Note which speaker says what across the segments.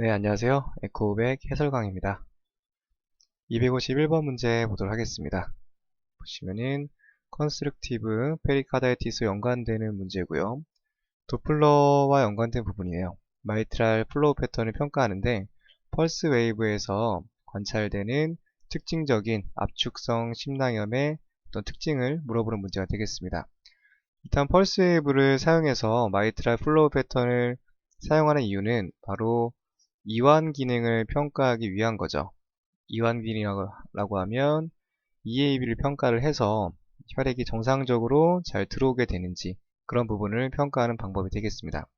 Speaker 1: 네, 안녕하세요. 에코백 해설강입니다. 251번 문제 보도록 하겠습니다. 보시면은 컨스트럭티브 페리카다이티스 연관되는 문제고요. 도플러와 연관된 부분이에요. 마이트랄 플로우 패턴을 평가하는데 펄스 웨이브에서 관찰되는 특징적인 압축성 심낭염의 어떤 특징을 물어보는 문제가 되겠습니다. 일단 펄스 웨이브를 사용해서 마이트랄 플로우 패턴을 사용하는 이유는 바로 이완 기능을 평가하기 위한 거죠. 이완 기능이라고 하면 EAB를 평가를 해서 혈액이 정상적으로 잘 들어오게 되는지 그런 부분을 평가하는 방법이 되겠습니다.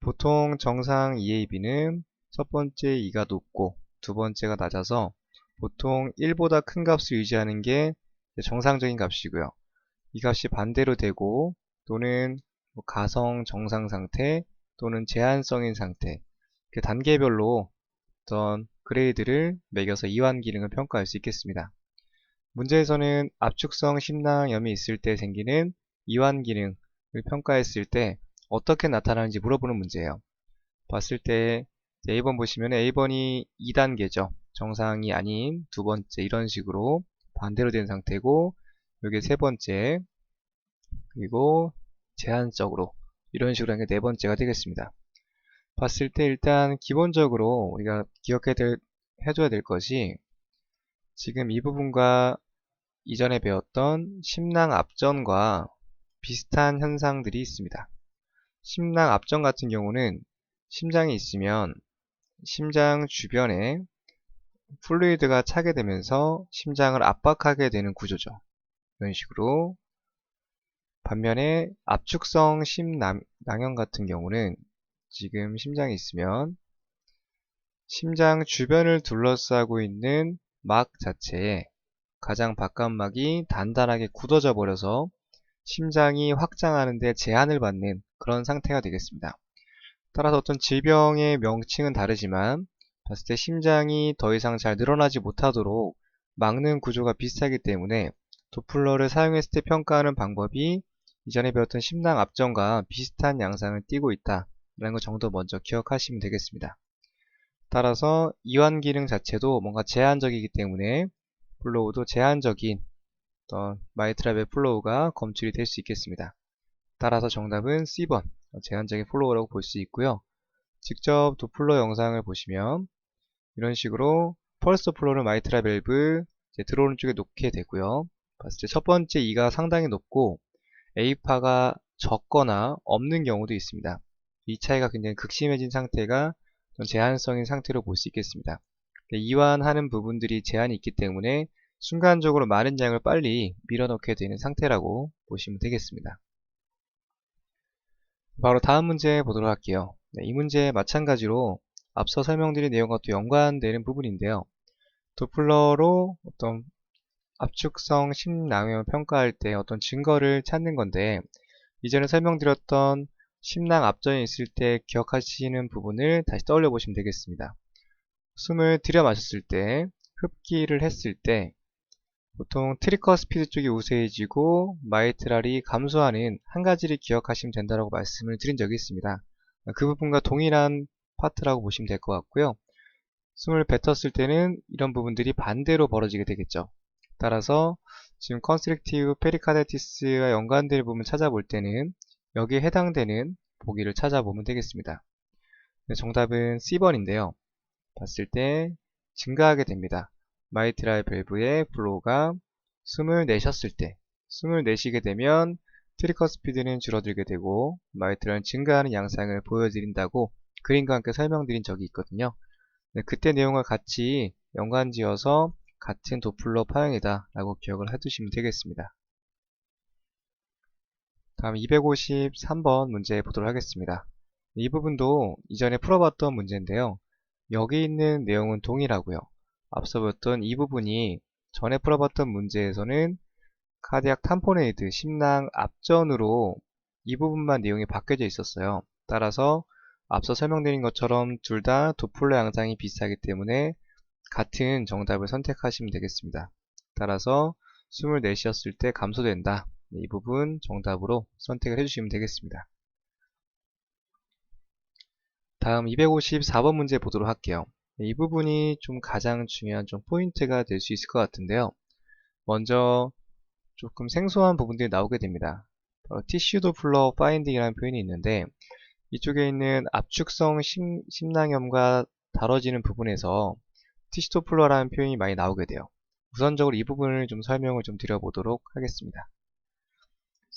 Speaker 1: 보통 정상 EAB는 첫 번째 2가 높고 두 번째가 낮아서 보통 1보다 큰 값을 유지하는 게 정상적인 값이고요. 이 값이 반대로 되고 또는 뭐 가성 정상 상태 또는 제한성인 상태 단계별로 어떤 그레이드를 매겨서 이완 기능을 평가할 수 있겠습니다. 문제에서는 압축성 심낭염이 있을 때 생기는 이완 기능을 평가했을 때 어떻게 나타나는지 물어보는 문제예요. 봤을 때 A번 보시면 A번이 2단계죠. 정상이 아닌 두 번째 이런 식으로 반대로 된 상태고 여기 세 번째 그리고 제한적으로 이런 식으로 하는 게네 번째가 되겠습니다. 봤을 때 일단 기본적으로 우리가 기억해 해줘야 될 것이 지금 이 부분과 이전에 배웠던 심낭 압전과 비슷한 현상들이 있습니다. 심낭 압전 같은 경우는 심장이 있으면 심장 주변에 플루이드가 차게 되면서 심장을 압박하게 되는 구조죠. 이런 식으로 반면에 압축성 심낭염 같은 경우는 지금 심장이 있으면 심장 주변을 둘러싸고 있는 막 자체에 가장 바깥막이 단단하게 굳어져 버려서 심장이 확장하는 데 제한을 받는 그런 상태가 되겠습니다. 따라서 어떤 질병의 명칭은 다르지만 봤을 때 심장이 더 이상 잘 늘어나지 못하도록 막는 구조가 비슷하기 때문에 도플러를 사용했을 때 평가하는 방법이 이전에 배웠던 심낭 압전과 비슷한 양상을 띠고 있다 라는 것 정도 먼저 기억하시면 되겠습니다. 따라서 이완 기능 자체도 뭔가 제한적이기 때문에 플로우도 제한적인 어떤 마이트랍의 플로우가 검출이 될 수 있겠습니다. 따라서 정답은 C번 제한적인 플로우라고 볼 수 있고요. 직접 도플러 영상을 보시면 이런 식으로 펄스 플로우를 마이트라 밸브 들어오는 쪽에 놓게 되고요. 봤을 때 첫 번째 E가 상당히 높고 A파가 적거나 없는 경우도 있습니다. 이 차이가 굉장히 극심해진 상태가 제한성인 상태로 볼 수 있겠습니다. 이완하는 부분들이 제한이 있기 때문에 순간적으로 많은 양을 빨리 밀어넣게 되는 상태라고 보시면 되겠습니다. 바로 다음 문제 보도록 할게요. 네, 이 문제 마찬가지로 앞서 설명드린 내용과 또 연관되는 부분인데요. 도플러로 어떤 압축성 심낭염을 평가할 때 어떤 증거를 찾는 건데 이전에 설명드렸던 심낭 앞전에 있을 때 기억하시는 부분을 다시 떠올려 보시면 되겠습니다. 숨을 들여 마셨을 때 흡기를 했을 때 보통 트리커 스피드 쪽이 우세해지고 마이트랄이 감소하는 한 가지를 기억하시면 된다고 말씀을 드린 적이 있습니다. 그 부분과 동일한 파트라고 보시면 될 것 같고요. 숨을 뱉었을 때는 이런 부분들이 반대로 벌어지게 되겠죠. 따라서 지금 컨스트릭티브 페리카데티스와 연관된 부분 을 찾아볼 때는 여기에 해당되는 보기를 찾아보면 되겠습니다. 네, 정답은 C번인데요. 봤을 때 증가하게 됩니다. 마이트랄 밸브의 플로우가 숨을 내셨을 때 숨을 내쉬게 되면 트리커 스피드는 줄어들게 되고 마이트랄은 증가하는 양상을 보여드린다고 그림과 함께 설명드린 적이 있거든요. 네, 그때 내용을 같이 연관지어서 같은 도플러 파형이다 라고 기억을 해두시면 되겠습니다. 다음 253번 문제 보도록 하겠습니다. 이 부분도 이전에 풀어봤던 문제인데요. 여기 있는 내용은 동일하고요. 앞서 봤던 이 부분이 전에 풀어봤던 문제에서는 카디악 탐포네이드, 심낭 앞전으로 이 부분만 내용이 바뀌어져 있었어요. 따라서 앞서 설명드린 것처럼 둘 다 도플러 양상이 비슷하기 때문에 같은 정답을 선택하시면 되겠습니다. 따라서 숨을 내쉬었을 때 감소된다. 이 부분 정답으로 선택을 해주시면 되겠습니다. 다음 254번 문제 보도록 할게요. 이 부분이 좀 가장 중요한 좀 포인트가 될 수 있을 것 같은데요. 먼저 조금 생소한 부분들이 나오게 됩니다. 바로 티슈 도 플러 파인딩이라는 표현이 있는데 이쪽에 있는 압축성 심, 심낭염과 다뤄지는 부분에서 티슈 도 플러라는 표현이 많이 나오게 돼요. 우선적으로 이 부분을 좀 설명을 좀 드려보도록 하겠습니다.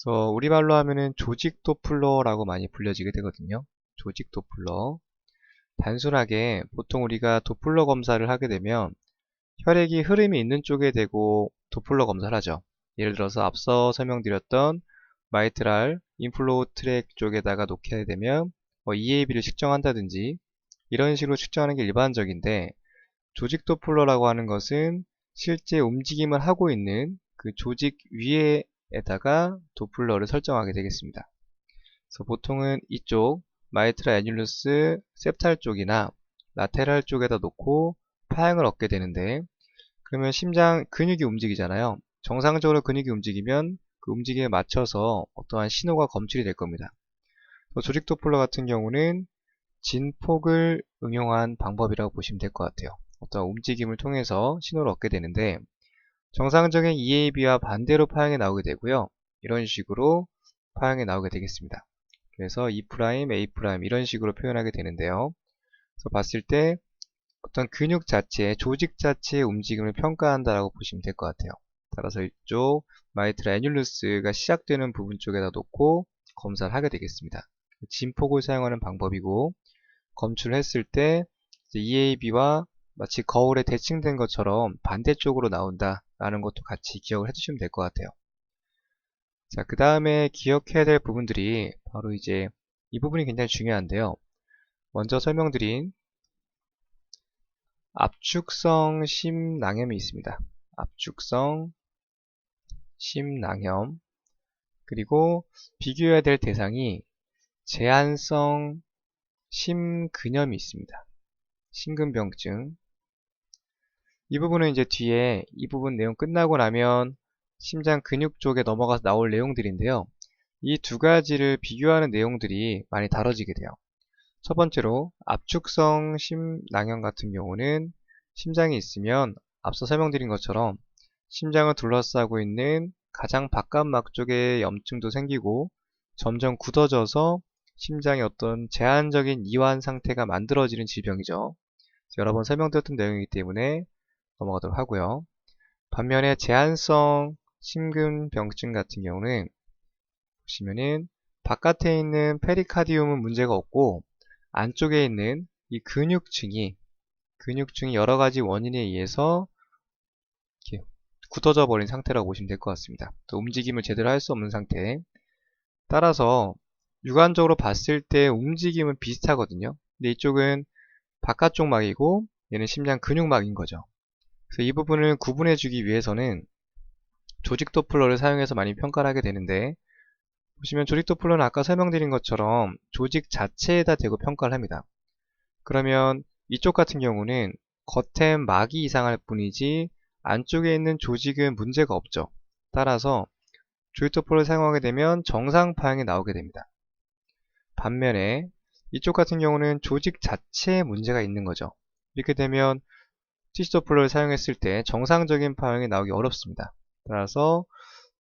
Speaker 1: 그래서 우리말로 하면은 조직 도플러라고 많이 불려지게 되거든요. 조직 도플러. 단순하게 보통 우리가 도플러 검사를 하게 되면 혈액이 흐름이 있는 쪽에 대고 도플러 검사를 하죠. 예를 들어서 앞서 설명드렸던 마이트랄 인플로우 트랙 쪽에다가 놓게 되면 뭐 EAB를 측정한다든지 이런 식으로 측정하는 게 일반적인데 조직 도플러라고 하는 것은 실제 움직임을 하고 있는 그 조직 위 에다가 도플러를 설정하게 되겠습니다. 그래서 보통은 이쪽 마이트라 애듈루스 septal 쪽이나 라테랄 쪽에다 놓고 파형을 얻게 되는데 그러면 심장 근육이 움직이잖아요. 정상적으로 근육이 움직이면 그 움직임에 맞춰서 어떠한 신호가 검출이 될 겁니다. 조직 도플러 같은 경우는 진폭을 응용한 방법이라고 보시면 될 것 같아요. 어떤 움직임을 통해서 신호를 얻게 되는데 정상적인 EAB와 반대로 파형이 나오게 되고요. 이런 식으로 파형이 나오게 되겠습니다. 그래서 E', A' 이런 식으로 표현하게 되는데요. 그래서 봤을 때 어떤 근육 자체, 조직 자체의 움직임을 평가한다라고 보시면 될 것 같아요. 따라서 이쪽 마이트라 애듈루스가 시작되는 부분 쪽에다 놓고 검사를 하게 되겠습니다. 진폭을 사용하는 방법이고 검출을 했을 때 EAB와 마치 거울에 대칭된 것처럼 반대쪽으로 나온다 라는 것도 같이 기억을 해주시면 될 것 같아요. 자, 그 다음에 기억해야 될 부분들이 바로 이제 이 부분이 굉장히 중요한데요. 먼저 설명드린 압축성 심낭염이 있습니다. 압축성 심낭염 그리고 비교해야 될 대상이 제한성 심근염이 있습니다. 심근병증 이 부분은 이제 뒤에 이 부분 내용 끝나고 나면 심장 근육 쪽에 넘어가서 나올 내용들인데요. 이 두 가지를 비교하는 내용들이 많이 다뤄지게 돼요. 첫 번째로 압축성 심낭염 같은 경우는 심장이 있으면 앞서 설명드린 것처럼 심장을 둘러싸고 있는 가장 바깥막 쪽에 염증도 생기고 점점 굳어져서 심장의 어떤 제한적인 이완 상태가 만들어지는 질병이죠. 여러 번 설명드렸던 내용이기 때문에 넘어가도록 하고요. 반면에 제한성 심근병증 같은 경우는 보시면은 바깥에 있는 페리카디움은 문제가 없고 안쪽에 있는 이 근육층이 근육층이 여러 가지 원인에 의해서 이렇게 굳어져 버린 상태라고 보시면 될 것 같습니다. 또 움직임을 제대로 할 수 없는 상태. 따라서 육안적으로 봤을 때 움직임은 비슷하거든요. 근데 이쪽은 바깥쪽 막이고 얘는 심장 근육막인 거죠. 그래서 이 부분을 구분해 주기 위해서는 조직 도플러를 사용해서 많이 평가를 하게 되는데 보시면 조직 도플러는 아까 설명드린 것처럼 조직 자체에다 대고 평가를 합니다. 그러면 이쪽 같은 경우는 겉에 막이 이상할 뿐이지 안쪽에 있는 조직은 문제가 없죠. 따라서 조직 도플러를 사용하게 되면 정상 파형이 나오게 됩니다. 반면에 이쪽 같은 경우는 조직 자체에 문제가 있는 거죠. 이렇게 되면 티슈 도플러를 사용했을 때 정상적인 파형이 나오기 어렵습니다. 따라서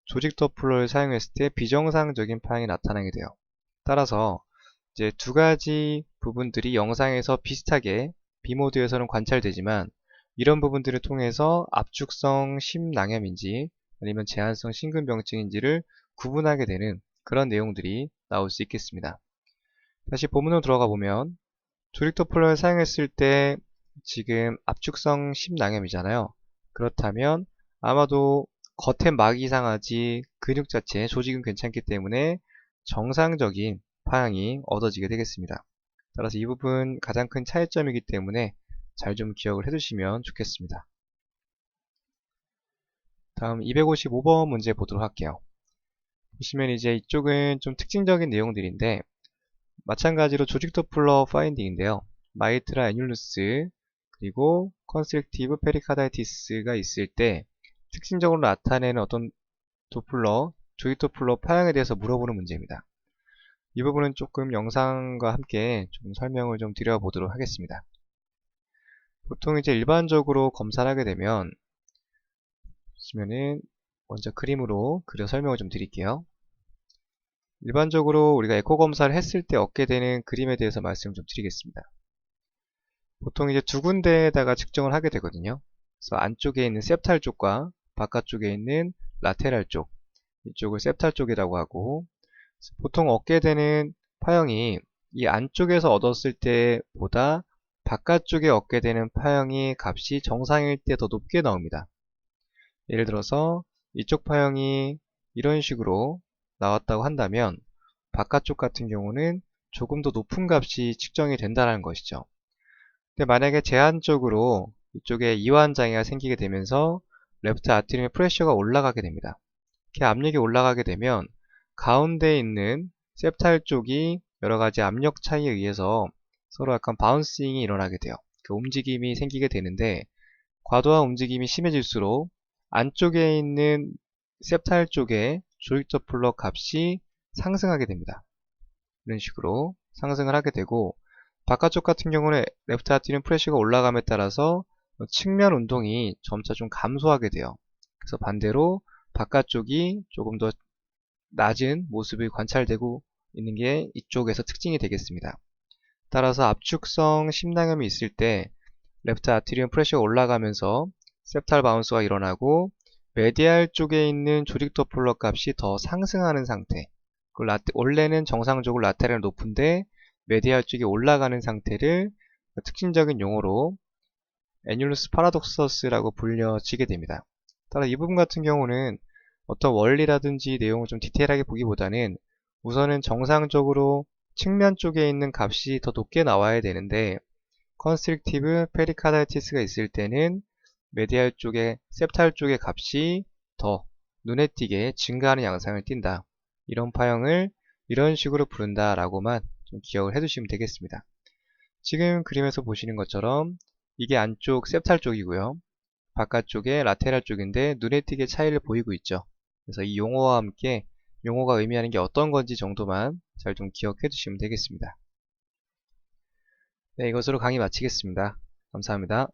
Speaker 1: 조직 도플러를 사용했을 때 비정상적인 파형이 나타나게 돼요. 따라서 이제 두 가지 부분들이 영상에서 비슷하게 비모드에서는 관찰되지만 이런 부분들을 통해서 압축성 심낭염인지 아니면 제한성 심근병증인지를 구분하게 되는 그런 내용들이 나올 수 있겠습니다. 다시 본문으로 들어가 보면 조직 도플러를 사용했을 때 지금 압축성 심낭염이잖아요. 그렇다면 아마도 겉에 막이 이상하지 근육 자체 조직은 괜찮기 때문에 정상적인 파형이 얻어지게 되겠습니다. 따라서 이 부분 가장 큰 차이점이기 때문에 잘 좀 기억을 해두시면 좋겠습니다. 다음 255번 문제 보도록 할게요. 보시면 이제 이쪽은 좀 특징적인 내용들인데 마찬가지로 조직 도플러 파인딩인데요. 마이트라 애듈루스 그리고 컨스트릭티브 페리카다이티스가 있을 때 특징적으로 나타내는 어떤 도플러, 조직 도플러 파형에 대해서 물어보는 문제입니다. 이 부분은 조금 영상과 함께 좀 설명을 좀 드려보도록 하겠습니다. 보통 이제 일반적으로 검사를 하게 되면 보시면은 먼저 그림으로 그려 설명을 좀 드릴게요. 일반적으로 우리가 에코 검사를 했을 때 얻게 되는 그림에 대해서 말씀을 좀 드리겠습니다. 보통 이제 두 군데에다가 측정을 하게 되거든요. 그래서 안쪽에 있는 셉탈 쪽과 바깥쪽에 있는 라테랄 쪽 이쪽을 셉탈 쪽이라고 하고 보통 얻게 되는 파형이 이 안쪽에서 얻었을 때보다 바깥쪽에 얻게 되는 파형이 값이 정상일 때 더 높게 나옵니다. 예를 들어서 이쪽 파형이 이런 식으로 나왔다고 한다면 바깥쪽 같은 경우는 조금 더 높은 값이 측정이 된다는 것이죠. 근데 만약에 제한적으로 이쪽에 이완 장애가 생기게 되면서 레프트 아트리움의 프레셔가 올라가게 됩니다. 이렇게 압력이 올라가게 되면 가운데 있는 셉탈 쪽이 여러 가지 압력 차이에 의해서 서로 약간 바운싱이 일어나게 돼요. 그 움직임이 생기게 되는데 과도한 움직임이 심해질수록 안쪽에 있는 셉탈 쪽의 조익도플러 값이 상승하게 됩니다. 이런 식으로 상승을 하게 되고 바깥쪽 같은 경우는 레프트 아티는 프레쉬가 올라감에 따라서 측면 운동이 점차 좀 감소하게 돼요. 그래서 반대로 바깥쪽이 조금 더 낮은 모습이 관찰되고 있는 게 이쪽에서 특징이 되겠습니다. 따라서 압축성 심낭염이 있을 때 레프트 아티리움 프레쉬가 올라가면서 셉탈 바운스가 일어나고 메디알 쪽에 있는 조직 도플러 값이 더 상승하는 상태 그 원래는 정상적으로 라테랄 높은데 메디알 쪽이 올라가는 상태를 특징적인 용어로 애뉴루스 파라독서스라고 불려지게 됩니다. 따라 이 부분 같은 경우는 어떤 원리라든지 내용을 좀 디테일하게 보기보다는 우선은 정상적으로 측면 쪽에 있는 값이 더 높게 나와야 되는데 컨스트릭티브 페리카다이티스가 있을 때는 메디알 쪽에 셉탈 쪽의 값이 더 눈에 띄게 증가하는 양상을 띈다. 이런 파형을 이런 식으로 부른다 라고만 좀 기억을 해두시면 되겠습니다. 지금 그림에서 보시는 것처럼 이게 안쪽 셉탈 쪽이고요. 바깥쪽에 라테랄 쪽인데 눈에 띄게 차이를 보이고 있죠. 그래서 이 용어와 함께 용어가 의미하는 게 어떤 건지 정도만 잘 좀 기억해 두시면 되겠습니다. 네, 이것으로 강의 마치겠습니다. 감사합니다.